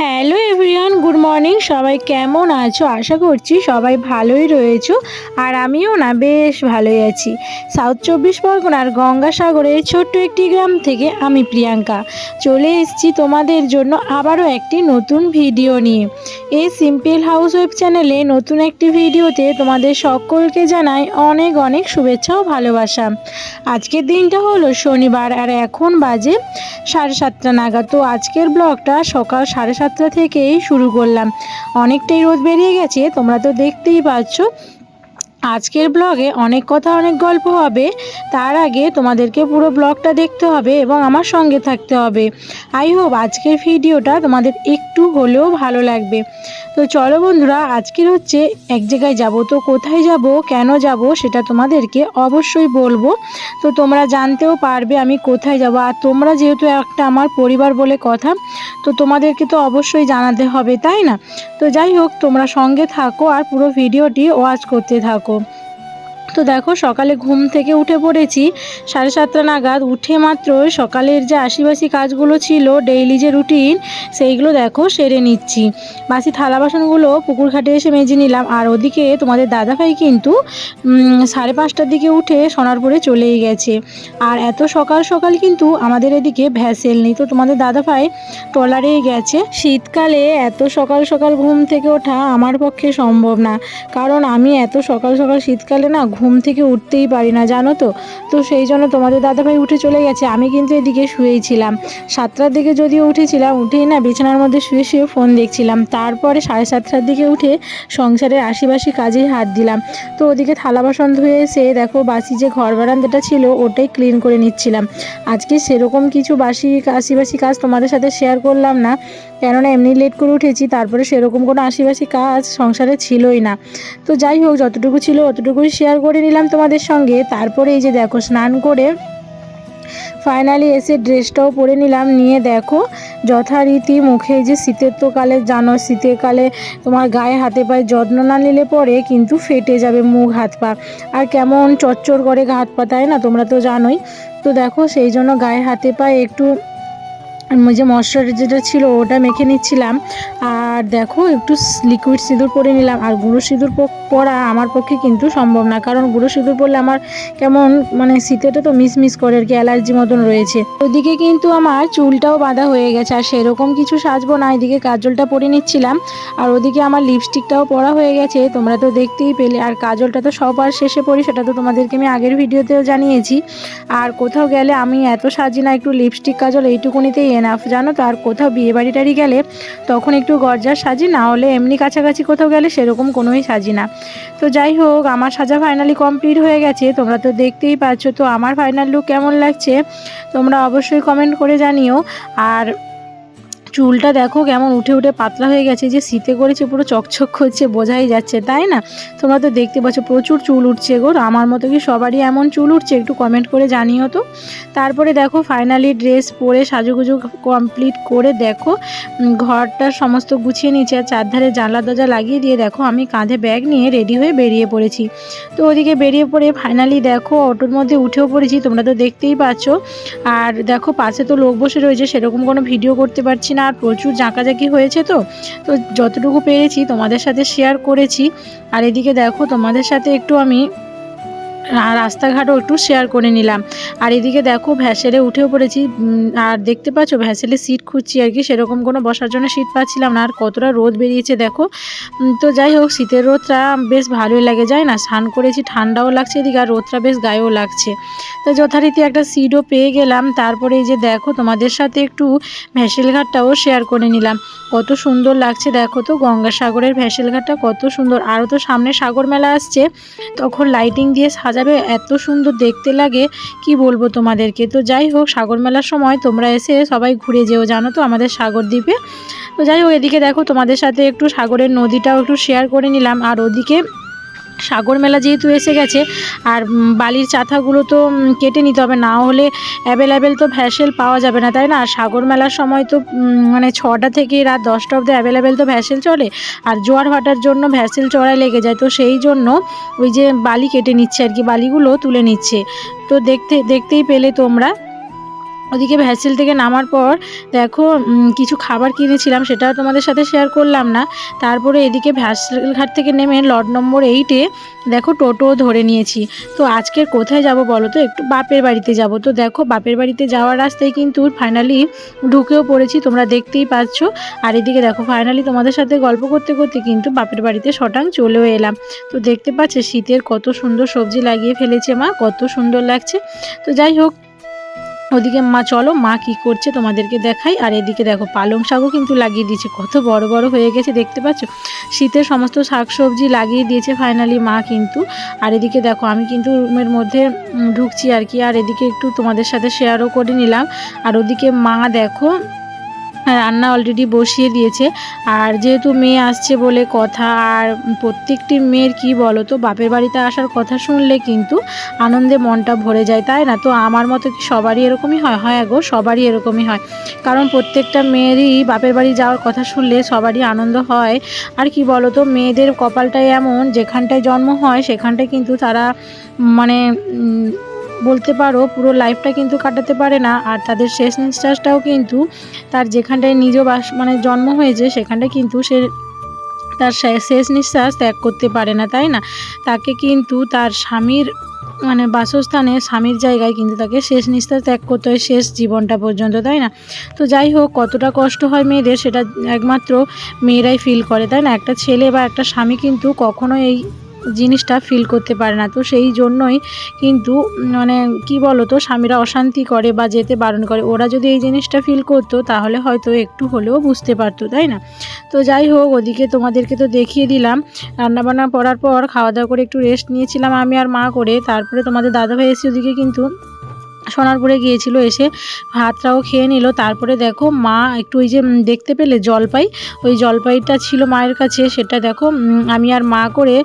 Hello everyone, good morning. সবাই কেমন আছো? আশা করছি সবাই ভালোই রয়েছো আর আমিও না, বেশ ভালোই আছি। সাউথ চব্বিশ পরগনার গঙ্গাসাগরের ছোট্ট একটি গ্রাম থেকে আমি প্রিয়াঙ্কা। চলে এসেছি তোমাদের জন্য আবারও একটি নতুন ভিডিও নিয়ে। এই সিম্পল হাউস ওয়েব চ্যানেলে নতুন একটি ভিডিওতে তোমাদের সকলকে জানাই অনেক অনেক শুভেচ্ছা ও ভালোবাসা। আজকের দিনটা হলো শনিবার আর এখন বাজে সাড়ে সাতটা নাগাদ। তো আজকের ব্লগটা সকাল সাড়ে সাতটা থেকেই শুরু করলাম। অনেকটাই রোদ বেরিয়ে গেছে তোমরা তো দেখতেই পাচ্ছ। আজকের ব্লগে অনেক কথা, অনেক গল্প হবে। তার আগে তোমাদেরকে পুরো ব্লগটা দেখতে হবে এবং আমার সঙ্গে থাকতে হবে। আই হোপ আজকের ভিডিওটা তোমাদের একটু হলেও ভালো লাগবে। তো চলো বন্ধুরা, আজকের হচ্ছে এক জায়গায় যাব। তো কোথায় যাব, কেন যাব, সেটা তোমাদেরকে অবশ্যই বলব। তো তোমরা জানতেও পারবে আমি কোথায় যাব। আর তোমরা যেহেতু একটা আমার পরিবার বলে কথা, তো তোমাদেরকে তো অবশ্যই জানাতে হবে, তাই না? তো যাই হোক, তোমরা সঙ্গে থাকো আর পুরো ভিডিওটি ওয়াচ করতে থাকো। México. তো দেখো সকালে ঘুম থেকে উঠে পড়েছি। সাড়ে সাতটা নাগাদ উঠে মাত্র সকালের যে আশিবাসি কাজগুলো ছিল ডেইলি যে রুটিন সেইগুলো দেখো সেরে নিচ্ছি। বাসি থালা বাসনগুলো পুকুর ঘাটে এসে মেজে নিলাম। আর ওদিকে তোমাদের দাদাভাই কিন্তু সাড়ে পাঁচটার দিকে উঠে সোনারপুরে চলেই গেছে। আর এত সকাল সকাল কিন্তু আমাদের এদিকে ভ্যাসেল নেই। তো তোমাদের দাদাভাই ট্রলারেই গেছে। শীতকালে এত সকাল সকাল ঘুম থেকে ওঠা আমার পক্ষে সম্ভব না। কারণ আমি এত সকাল সকাল শীতকালে না ঘুম থেকে উঠতেই পারি না, জানো তো? তো সেই জন্য তোমাদের দাদাভাই উঠে চলে গেছে, আমি কিন্তু এদিকে শুয়েই ছিলাম। সাতটার দিকে যদিও উঠেছিলাম, উঠেই না বিছানার মধ্যে শুয়ে শুয়ে ফোন দেখছিলাম। তারপরে সাড়ে সাতটার দিকে উঠে সংসারের আশিবাসি কাজে হাত দিলাম। তো ওদিকে থালা বাসন ধুয়ে এসে দেখো, বাসি যে ঘর বারান্দাটা ছিল, ওটাই ক্লিন করে নিচ্ছিলাম। আজকে সেরকম কিছু বাসি আশিবাসি কাজ তোমাদের সাথে শেয়ার করলাম না। কেননা এমনি লেট করে উঠেছি, তারপরে সেরকম কোনো আশিবাসি কাজ সংসারে ছিলই না। তো যাই হোক, যতটুকু ছিল, অতটুকুই শেয়ার করে নিলাম তোমাদের সঙ্গে। তারপরে এই যে দেখো, স্নান করে ফাইনালি এসে ড্রেসটাও পরে নিলাম। নিয়ে দেখো, যথারীতি মুখে যে শীতের তো কালে জানো, শীতের কালে তোমার গায়ে হাতে পায়ে যত্ন না নিলে পরে কিন্তু ফেটে যাবে মুখ, হাত পা। আর কেমন চচ্চর করে হাত পা, তাই না? তোমরা তো জানোই। তো দেখো, সেই জন্য গায়ে হাতে পায়ে একটু যে মশলার যেটা ছিল, ওটা মেখে নিচ্ছিলাম। আর দেখো, একটু লিকুইড সিঁদুর পরে নিলাম। আর গুঁড়ো সিঁদুর পরা আমার পক্ষে কিন্তু সম্ভব না। কারণ গুঁড়ো সিঁদুর পরলে আমার কেমন মানে শীতেটা তো মিস মিস করে আর কি, অ্যালার্জি মতন রয়েছে। ওদিকে কিন্তু আমার চুলটাও বাঁধা হয়ে গেছে, আর সেরকম কিছু সাজবো না। এদিকে কাজলটা পরে নিচ্ছিলাম। আর ওদিকে আমার লিপস্টিকটাও পরা হয়ে গেছে, তোমরা তো দেখতেই পেলে। আর কাজলটা তো সবার শেষে পরি, সেটা তো তোমাদেরকে আমি আগের ভিডিওতেও জানিয়েছি। আর কোথাও গেলে আমি এত সাজি না, একটু লিপস্টিক কাজল এইটুকুনিতেই এনাফ জানো তো, আর কোথাও বিয়ে বাড়ি টাড়ি গেলে তখন একটু গরজার সাজি, না হলে এমনি কাছাকাছি কোথাও গেলে সেরকম কোনোই সাজি না। তো যাই হোক, আমার সাজা ফাইনালি কমপ্লিট হয়ে গেছে। তোমরা তো দেখতেই পাচ্ছ, তো আমার ফাইনাল লুক কেমন লাগছে? তোমরা অবশ্যই কমেন্ট করে জানিও। আর চুলটা দেখো কেমন উঠে উঠে পাতলা হয়ে গেছে, যে শীতে করেছে পুরো চকচক করছে, বোঝাই যাচ্ছে, তাই না? তোমরা তো দেখতে পাচ্ছ প্রচুর চুল উঠছে গো, আমার মতো কি সবারই এমন চুল উঠছে? একটু কমেন্ট করে জানিও তো। তারপরে দেখো ফাইনালি ড্রেস পরে সাজুগুজু কমপ্লিট করে দেখো ঘরটা সমস্ত গুছিয়ে নিচ্ছে আর চারধারে জানলা দরজা লাগিয়ে দিয়ে দেখো আমি কাঁধে ব্যাগ নিয়ে রেডি হয়ে বেরিয়ে পড়েছি। তো ওদিকে বেরিয়ে পড়ে ফাইনালি দেখো অটোর মধ্যে উঠেও পড়েছি, তোমরা তো দেখতেই পাচ্ছ। আর দেখো পাশে তো লোক বসে রয়েছে, সেরকম কোনো ভিডিও করতে পারছি না। আর প্রচুর জাঁকাজাকি হয়েছে তো। তো যতটুকু পেরেছি তোমাদের সাথে শেয়ার করেছি। আর এদিকে দেখো তোমাদের সাথে একটু আমি রাস্তাঘাটও একটু শেয়ার করে নিলাম। আর এদিকে দেখো, ভ্যাসেলে উঠেও পড়েছি। আর দেখতে পাচ্ছ, ভ্যাসেলে সিট খুঁজছি আর কি। সেরকম কোনো বসার জন্য সিট পাচ্ছিলাম না। আর কতটা রোদ বেরিয়েছে দেখো। তো যাই হোক, শীতের রোদটা বেশ ভালোই লাগে, যায় না? স্নান করেছি, ঠান্ডাও লাগছে এদিকে, আর রোদটা বেশ গায়েও লাগছে। তো যথারীতি একটা সিটও পেয়ে গেলাম। তারপরে এই যে দেখো, তোমাদের সাথে একটু ভ্যাসেল ঘাটটাও শেয়ার করে নিলাম। কত সুন্দর লাগছে দেখো তো, গঙ্গাসাগরের ভ্যাসেল ঘাটটা কত সুন্দর। আরও তো সামনে সাগর মেলা আসছে। তখন লাইটিং দিয়ে সাজাবে, এত সুন্দর দেখতে লাগে, কি বলব তোমাদেরকে? তো যাই হোক, সাগর মেলার সময় তোমরা এসে সবাই ঘুরে যেও, জানো তো আমাদের সাগর দ্বীপে। তো যাই হোক, এদিকে দেখো তোমাদের সাথে একটু সাগরের নদীটাও একটু শেয়ার করে নিলাম, আর ওদিকে সাগর মেলা যেহেতু এসে গেছে, আর বালির চাথাগুলো তো কেটে নিতে হবে, না হলে অ্যাভেলেবেল তো ভ্যাসেল পাওয়া যাবে না, তাই না? আর সাগর মেলার সময় তো মানে ছটা থেকে রাত দশটা অবধি অ্যাভেলেবেল তো ভ্যাসেল চলে, আর জোয়ার ভাটার জন্য ভ্যাসেল চড়াই লেগে যায়, তো সেই জন্য ওই যে বালি কেটে নিচ্ছে আর কি, বালিগুলো তুলে নিচ্ছে। তো দেখতে, দেখতেই পেলে তোমরা। ওদিকে ভ্যাসেল থেকে নামার পর দেখো কিছু খাবার কিনেছিলাম, সেটাও তোমাদের সাথে শেয়ার করলাম না। তারপরে এদিকে ভ্যাসেল ঘাট থেকে নেমে লট নম্বর এইটে দেখো টোটো ধরে নিয়েছি। তো আজকে কোথায় যাব বলো তো? একটু বাপের বাড়িতে যাব। তো দেখো, বাপের বাড়িতে যাওয়ার রাস্তায় কিন্তু ফাইনালি ঢুকেও পড়েছি, তোমরা দেখতেই পাচ্ছ। আর এদিকে দেখো ফাইনালি তোমাদের সাথে গল্প করতে করতে কিন্তু বাপের বাড়িতে শটাং চলেও এলাম। তো দেখতে পাচ্ছে, শীতের কত সুন্দর সবজি লাগিয়ে ফেলেছে মা, কত সুন্দর লাগছে। তো যাই হোক ওদিকে মা, চলো, মা কি করছে তোমাদেরকে দেখাই। আর এদিকে দেখো, পালং শাকও কিন্তু লাগিয়ে দিয়েছে। কত বড় বড় হয়ে গেছে, দেখতে পাচ্ছ? শীতের সমস্ত শাক সবজি লাগিয়ে দিয়েছে ফাইনালি মা কিন্তু। আর এদিকে দেখো, আমি কিন্তু রুমের মধ্যে ঢুকছি আর কি। আর এদিকে একটু তোমাদের সাথে শেয়ারও করে নিলাম। আর ওদিকে মা দেখো রান্না অলরেডি বসিয়ে দিয়েছে। আর যেহেতু মেয়ে আসছে বলে কথা, আর প্রত্যেকটি মেয়ের কি বলো তো বাপের বাড়িতে আসার কথা শুনলে কিন্তু আনন্দে মনটা ভরে যায়, তাই না? তো আমার মতো কি সবারই এরকমই হয়? হয় গো, সবারই এরকমই হয়। কারণ প্রত্যেকটা মেয়েরই বাপের বাড়ি যাওয়ার কথা শুনলে সবারই আনন্দ হয়। আর কি বলো তো মেয়েদের কপালটাই এমন, যেখানটায় জন্ম হয়, সেখানটায় কিন্তু তারা মানে বলতে পারো, পুরো লাইফটা কিন্তু কাটাতে পারে না। আর তাদের শেষ নিঃশ্বাসটাও কিন্তু তার যেখানটায় নিজ বাস মানে জন্ম হয়েছে, সেখানটায় কিন্তু সে তার শেষ নিঃশ্বাস ত্যাগ করতে পারে না, তাই না? তাকে কিন্তু তার স্বামীর মানে বাসস্থানে স্বামীর জায়গায় কিন্তু তাকে শেষ নিঃশ্বাস ত্যাগ করতে হয়, শেষ জীবনটা পর্যন্ত, তাই না? তো যাই হোক, কতটা কষ্ট হয় মেয়েদের, সেটা একমাত্র মেয়েরাই ফিল করে, তাই না? একটা ছেলে বা একটা স্বামী কিন্তু কখনো এই জিনিসটা ফিল করতে পারে না। তো সেই জন্যই কিন্তু মানে কি বলো তো স্বামীরা অশান্তি করে বা যেতে বারণ করে। ওরা যদি এই জিনিসটা ফিল করতো, তাহলে হয়তো একটু হলেও বুঝতে পারতো, তাই না? তো যাই হোক, ওদিকে তোমাদেরকে তো দেখিয়ে দিলাম। রান্নাবান্না করার পর খাওয়া দাওয়া করে একটু রেস্ট নিয়েছিলাম আমি আর মা করে। তারপরে তোমাদের দাদাভাই এসে ওদিকে কিন্তু সোনারপুরে গিয়েছিল, এসে ভাতটাও খেয়ে নিল। তারপরে দেখো মা একটু ওই যে দেখতে পেলে জলপাই? ওই জলপাইটা ছিল মায়ের কাছে, সেটা দেখো আমি আর মা করে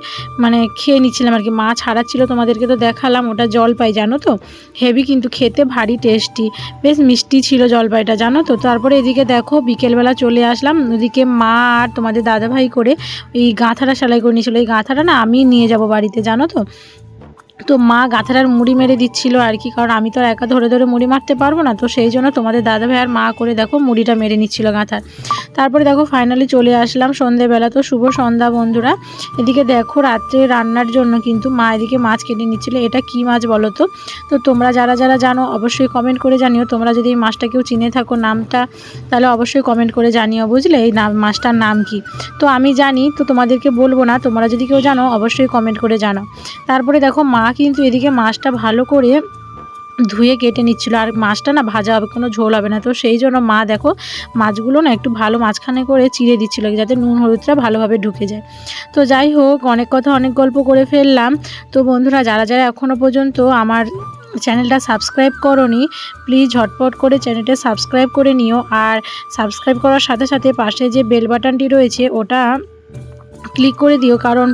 মানে খেয়ে নিচ্ছিলাম আর কি। মা ছাড়াচ্ছিল, তোমাদেরকে তো দেখালাম, ওটা জলপাই, জানো তো? হেভি কিন্তু খেতে ভারী টেস্টি। বেশ মিষ্টি ছিল জলপাইটা, জানো তো? তারপরে এদিকে দেখো, বিকেলবেলা চলে আসলাম। ওদিকে মা আর তোমাদের দাদাভাই করে এই গাঁথাটা সেলাই করে নিয়েছিল। এই গাঁথাটা না আমি নিয়ে যাব বাড়িতে, জানো তো? তো মা গাঁথাটার মুড়ি মেরে দিচ্ছিল আর কি, কারণ আমি তো আর একা ধরে ধরে মুড়ি মারতে পারব না। তো সেই জন্য তোমাদের দাদা ভাই আর মা করে দেখো মুড়িটা মেরে নিচ্ছিল গাঁথার। তারপরে দেখো ফাইনালি চলে আসলাম সন্ধেবেলা। তো শুভ সন্ধ্যা বন্ধুরা, এদিকে দেখো রাত্রে রান্নার জন্য কিন্তু মা এদিকে মাছ কেটে নিচ্ছিল। এটা কি মাছ বলো তো? তো তোমরা যারা যারা জানো অবশ্যই কমেন্ট করে জানিও। তোমরা যদি এই মাছটা কেউ চিনে থাকো নামটা, তাহলে অবশ্যই কমেন্ট করে জানিও, বুঝলে? এই নাম, মাছটার নাম কি? তো আমি জানি, তো তোমাদেরকে বলব না। তোমরা যদি কেউ জানো, অবশ্যই কমেন্ট করে জানো। তারপরে দেখো মা কিন্তু এদিকে মাছটা ভালো করে ধুয়ে কেটে নিচ্ছিল। আর মাছটা না ভাজা হবে, কোনো ঝোল হবে না। তো সেই জন্য মা দেখো, মাছগুলো না একটু ভালো মাঝখানে করে চিড়ে দিচ্ছিল, যাতে নুন হলুদটা ভালোভাবে ঢুকে যায়। তো যাই হোক, অনেক কথা, অনেক গল্প করে ফেললাম। তো বন্ধুরা, যারা যারা এখনও পর্যন্ত আমার চ্যানেলটা সাবস্ক্রাইব করনি, প্লিজ ঝটপট করে চ্যানেলটা সাবস্ক্রাইব করে নিও। আর সাবস্ক্রাইব করার সাথে সাথে পাশে যে বেল বাটনটি রয়েছে, ওটা ক্লিক করে দিও, কারণ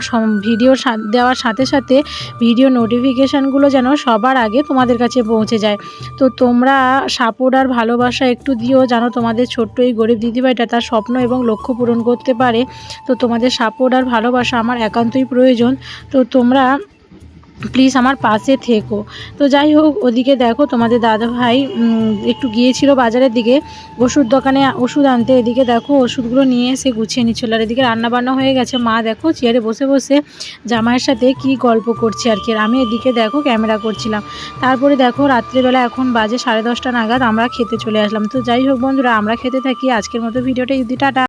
ভিডিও দেওয়ার সাথে সাথে ভিডিও নোটিফিকেশানগুলো যেন সবার আগে তোমাদের কাছে পৌঁছে যায়। তো তোমরা সাপোর্ট আর ভালোবাসা একটু দিও যেন তোমাদের ছোট্ট এই গরিব দিদিভাইটা তার স্বপ্ন এবং লক্ষ্য পূরণ করতে পারে। তো তোমাদের সাপোর্ট আর ভালোবাসা আমার একান্তই প্রয়োজন। তো তোমরা প্লিজ আমার পাশে থেকো। তো যাই হোক, ওদিকে দেখো তোমাদের দাদা ভাই একটু গিয়েছিল বাজারের দিকে, ওষুধ দোকানে ওষুধ আনতে। এদিকে দেখো ওষুধগুলো নিয়ে এসে গুছিয়ে নিচ্ছিল। আর এদিকে রান্না বান্না হয়ে গেছে। মা দেখো চেয়ারে বসে বসে জামাইয়ের সাথে কি গল্প করছে আর কি। আমি এদিকে দেখো ক্যামেরা করছিলাম। তারপরে দেখো রাত্রিবেলা এখন বাজে সাড়ে দশটা নাগাদ, আমরা খেতে চলে আসলাম। তো যাই হোক বন্ধুরা, আমরা খেতে থাকি। আজকের মতো ভিডিওটা ইউদি, টাটা।